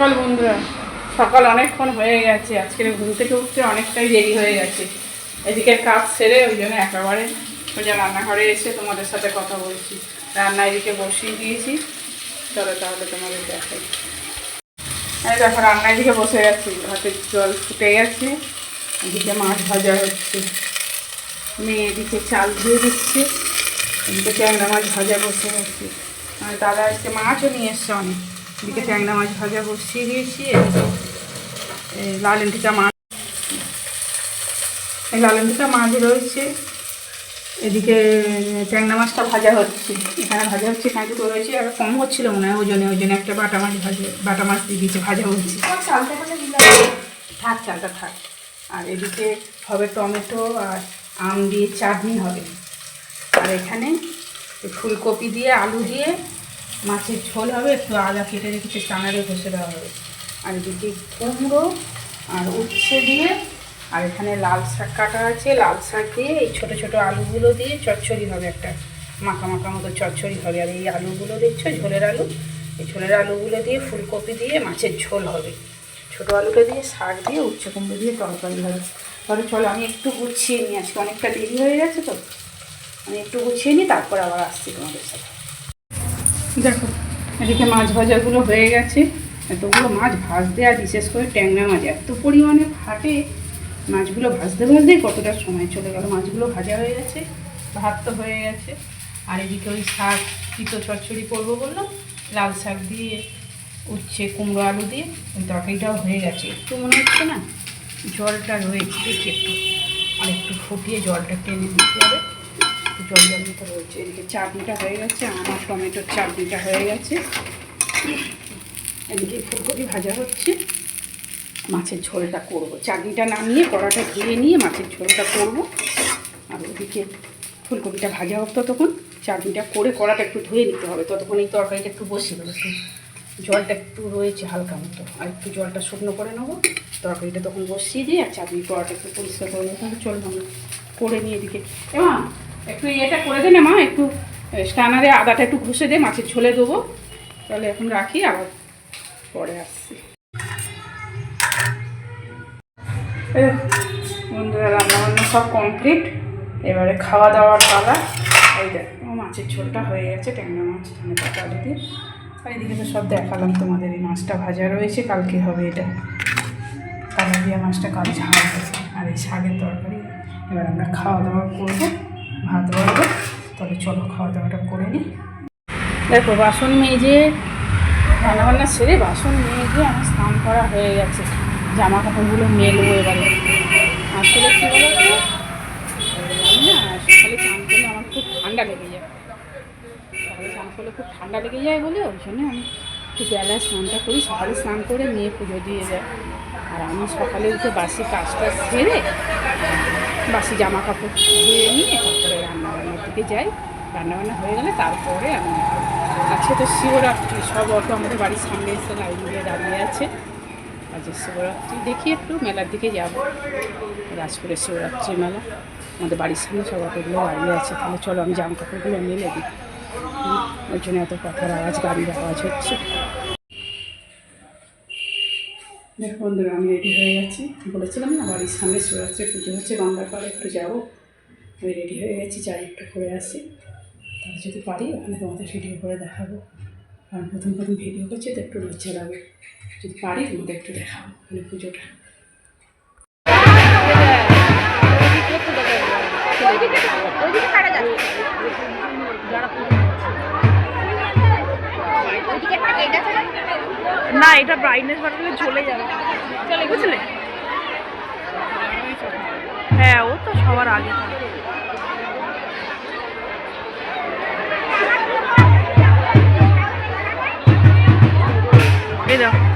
সকাল বন্ধুরা সকাল অনেকক্ষণ হয়ে গেছে। আজকের ঘুম থেকে উঠতে অনেকটাই দেরি হয়ে গেছে। এদিকে কাজ সেরে ওই জন্য একেবারে সোজা রান্নাঘরে এসে তোমাদের সাথে কথা বলছি। রান্না এদিকে বসিয়ে দিয়েছি। চলো তাহলে তোমাদের দেখাই। এই দেখো, রান্না এদিকে বসে গেছি। ভাতের জল ফুটে গেছে। এদিকে মাছ ভাজা হচ্ছে। মেয়ে এদিকে চাল ধুয়ে দিচ্ছে। এদিকে ট্যাংরা মাছ ভাজা বসে গেছে। আর দাদা আজকে মাছও নিয়ে এসছে অনেক। এদিকে ট্যাংরা মাছ ভাজা বসিয়ে দিয়েছি লাল এন্টিকা মাছ। এই লাল এন্টিকা মাছ রয়েছে। এদিকে ট্যাংরা মাছটা ভাজা হচ্ছে। এখানে ভাজা হচ্ছে এখানে দুটো রয়েছে আর কম হচ্ছিল মনে হয় ওজনে ওজনে একটা বাটা মাছ ভাজা বাটা মাছ দিয়ে দিয়েছে ভাজা হচ্ছে। থাক চালটা থাক। আর এদিকে হবে টমেটো আর আম দিয়ে চাটনি হবে। আর এখানে ফুলকপি দিয়ে আলু দিয়ে মাছের ঝোল হবে, একটু আদা কেটে রেখেছে টানারে ঘষে দেওয়া হবে। আর এদিকে কুমড়ো আর উচ্ছে দিয়ে, আর এখানে লাল শাক কাটা আছে। লাল শাক দিয়ে এই ছোটো ছোটো আলুগুলো দিয়ে চচ্চড়ি হবে একটা, মাখা মাখা মতো চচ্চড়ি হবে। আর এই আলুগুলো দেখছ, ঝোলের আলু? এই ঝোলের আলুগুলো দিয়ে ফুলকপি দিয়ে মাছের ঝোল হবে। ছোটো আলুটা দিয়ে শাক দিয়ে, উচ্ছে কুমড়ো দিয়ে তরকারি হবে। তাহলে চলো, আমি একটু গুছিয়ে নিই। আজকে অনেকটা দেরি হয়ে গেছে তো। আমি একটু গুছিয়ে নিই, তারপর আবার আসছি তোমাদের সাথে। দেখো, এদিকে মাছ ভাজাগুলো হয়ে গেছে। এতগুলো মাছ ভাজতে আর বিশেষ করে ট্যাংরা মাছ এত পরিমাণে ফাটে, মাছগুলো ভাজতে ভাজতেই কতটা সময় চলে গেল। মাছগুলো ভাজা হয়ে গেছে, ভাত তো হয়ে গেছে। আর এদিকে ওই শাক, তিতো চচ্চড়ি করব বলল, লাল শাক দিয়ে উচ্ছে, কুমড়ো, আলু দিয়ে, ওই তরকারিটাও হয়ে গেছে। একটু মনে হচ্ছে না, জলটা রয়েছে, দেখি একটু। আর একটু ফুটিয়ে জলটা টেনে দিতে হবে। একটু জল জল মতো রয়েছে এদিকে চাটনিটা হয়ে গেছে, আমার টমেটোর চাটনিটা হয়ে গেছে। এদিকে ফুলকপি ভাজা হচ্ছে। মাছের ঝোলটা করব। চাটনিটা নামিয়ে কড়াটা ধুয়ে নিয়ে মাছের ঝোলটা করব। আর ওদিকে ফুলকপিটা ভাজা হোক ততক্ষণ। চাটনিটা করে কড়াটা একটু ধুয়ে নিতে হবে। ততক্ষণ এই তরকারিটা একটু দেবো। একটু জলটা একটু রয়েছে হালকা মতো। আর একটু জলটা শুকনো করে নেব। তরকারিটা তখন বসিয়ে দিয়ে আর চাটনি কড়াটা একটু পরিষ্কার করে নেব চলবো করে নিয়ে এদিকে। এমা একটু ইয়েটা করে দে না মা, একটু স্টানারে আদাটা একটু ঘষে দে, মাছের ঝোলে দেবো। তাহলে এখন রাখি, আবার পরে আসছি। বন্ধুরা, রান্নাবান্না সব কমপ্লিট। এবারে খাওয়া দাওয়ার পালা। এই দেখো মাছের ঝোলটা হয়ে গেছে, ট্যাংরা মাছ এখানে পাতা আলু দিয়ে। আর এদিকে তো সব দেখালাম তোমাদের, এই মাছটা ভাজা রয়েছে, কালকে হবে এটা। কালা দিয়া মাছটা কাল ঝাল আর এই শাকের তরকারি, এবার আমরা খাওয়া দাওয়া করব। ভাত বাড়বো তবে চলো খাওয়া দাওয়াটা করে নিই দেখো, বাসন মেজে, রান্নাবান্না সেরে বাসন মেজে আমার স্নান করা হয়ে গেছে। জামা কাপড়গুলো মেলবো এবারে। আসলে কী বলো তো আমি না সকালে চান করলে আমার খুব ঠান্ডা লেগে যায়। সকালে স্নান করলে খুব ঠান্ডা লেগে যায় বলে, ওই জন্য আমি একটু বেলায় স্নানটা করি, সকালে স্নান করে মেয়ে পুজো দিয়ে যায়। আর আমি সকালে উঠে বাসি কাজটা সেরে বাসি জামা কাপড় ধুয়ে নিয়ে তারপরে রান্নাবান্নার দিকে যাই। রান্নাবান্না হয়ে গেলে তারপরে আমি আজকে তো শিবরাত্রি, সব অটো আমাদের বাড়ির সামনে এসে লাইন দিয়ে দাঁড়িয়ে আছে। আজ শিবরাত্রি, দেখি একটু মেলার দিকে যাব। রাজপুরের শিবরাত্রি মেলা, আমাদের বাড়ির সামনে সব অটোগুলো দাঁড়িয়ে আছে। তাহলে চলো আমি জামা কাপড়গুলো মেলে দিই। ওই জন্য এত কথার আওয়াজ, গাড়ির আওয়াজ হচ্ছে। দেখ বন্ধুরা, আমি রেডি হয়ে গেছি। বলেছিলাম না, বাড়ির সামনে শিবরাত্রি পুজো হচ্ছে গঙ্গার পাড়ে একটু যাব। আমি রেডি হয়ে গেছি, যাই একটু করে আসি। তাহলে যদি পারি, ওখানে তোমাদের ভিডিও করে দেখাবো। কারণ প্রথম প্রথম ভিডিও করছি, তো একটু লজ্জা লাগে। যদি পারি, তোমাদের একটু দেখাবো মানে পুজোটা। না এটা ব্রাইটনেস বাড়ালে চলে যাবে। চলে বুঝলে? হ্যাঁ ও তো সবার আগে। এই দেখা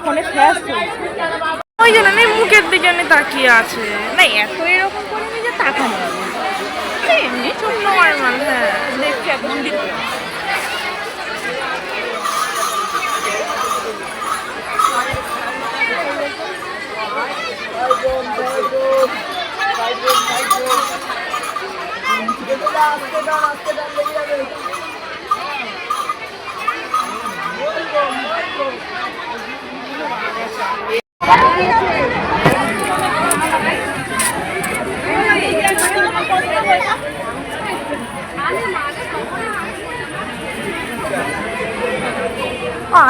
ফোনে ফ্ল্যাশ ওই জন্য না মুখের দিকে তাকিয়ে আছে। না এত এরকম করে নিজে তাকানো। এমনি চোখ নর্মাল হ্যাঁ। দেখছি এক মন্দির ও,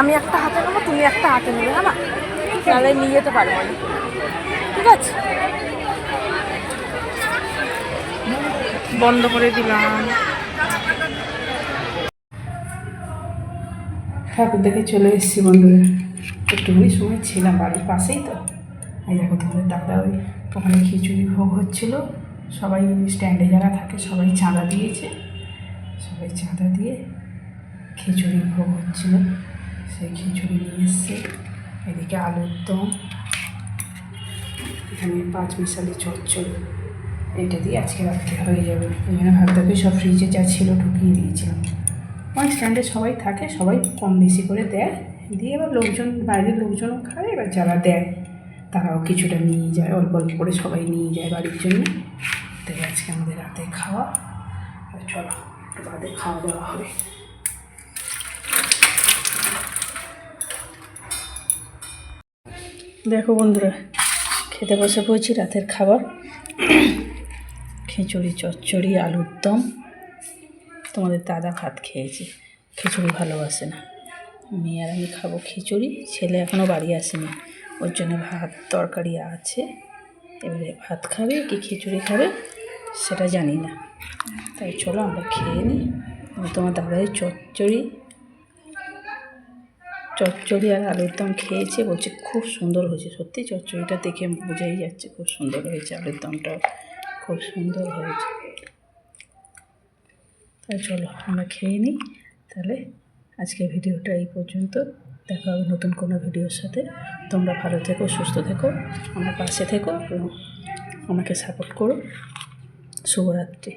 আমি একটা হাতে নেব, তুমি একটা হাতে নেবে হ্যাঁ না তাহলে নিয়ে যেতে পারব না ঠিক আছে? বন্ধ করে দিলাম। ঠাকুর দেখে চলে এসেছি বন্ধুরা। একটুখানি সময় ছিলাম বাড়ির পাশেই তো। এই দেখো তোমাদের দাদা ওই ওখানে খিচুড়ি ভোগ হচ্ছিল। সবাই স্ট্যান্ডে যারা থাকে, সবাই চাঁদা দিয়েছে। সবাই চাঁদা দিয়ে খিচুড়ি ভোগ হচ্ছিল। সেই খিচুড়ি নিয়ে এসছে। এদিকে আলুর দম, এখানে পাঁচ মিশালি চচ্চড়ি। এটা দিয়ে আজকে রাত্রে হয়ে যাবে। জন্য ভাতটাকে সব ফ্রিজে যা ছিল ঢুকিয়ে দিয়েছিলাম। আমার স্ট্যান্ডে সবাই থাকে, সবাই কম বেশি করে দেয়। দিয়ে এবার লোকজন, বাইরের লোকজনও খায়, এবার যারা দেয়, তারাও কিছুটা নিয়ে যায়, অল্প অল্প করে সবাই নিয়ে যায় বাড়ির জন্য। তাই আজকে আমাদের রাতে খাওয়া। চলো একটু বাদে খাওয়া দাওয়া হবে। দেখো বন্ধুরা, খেতে বসে পড়েছি রাতের খাবার। খিচুড়ি, চচ্চড়ি, আলুর দম। তোমাদের দাদা ভাত খেয়েছে। খিচুড়ি ভালোবাসে না। মেয়ে আর আমি খাব খিচুড়ি। ছেলে এখনও বাড়ি আসেনি। ওর জন্য ভাত তরকারি আছে। এবারে ভাত খাবে, কি খিচুড়ি খাবে সেটা জানি না। তাই চলো আমরা খেয়ে নিই। তোমার দাদাই চচ্চড়ি চচ্চড়ি আর আলুর দম খেয়েছে, বলছে খুব সুন্দর হয়েছে, সত্যি চচ্চড়িটা দেখে বোঝাই যাচ্ছে খুব সুন্দর হয়েছে আলুর দমটাও খুব সুন্দর হয়েছে। তাই চলো আমরা খেয়ে নিই, তাহলে আজকে ভিডিওটা এই পর্যন্ত, দেখা হবে নতুন কোনো ভিডিওর সাথে। তোমরা ভালো থেকো, সুস্থ থেকো, আমার পাশে থেকো এবং আমাকে সাপোর্ট করো। শুভরাত্রি।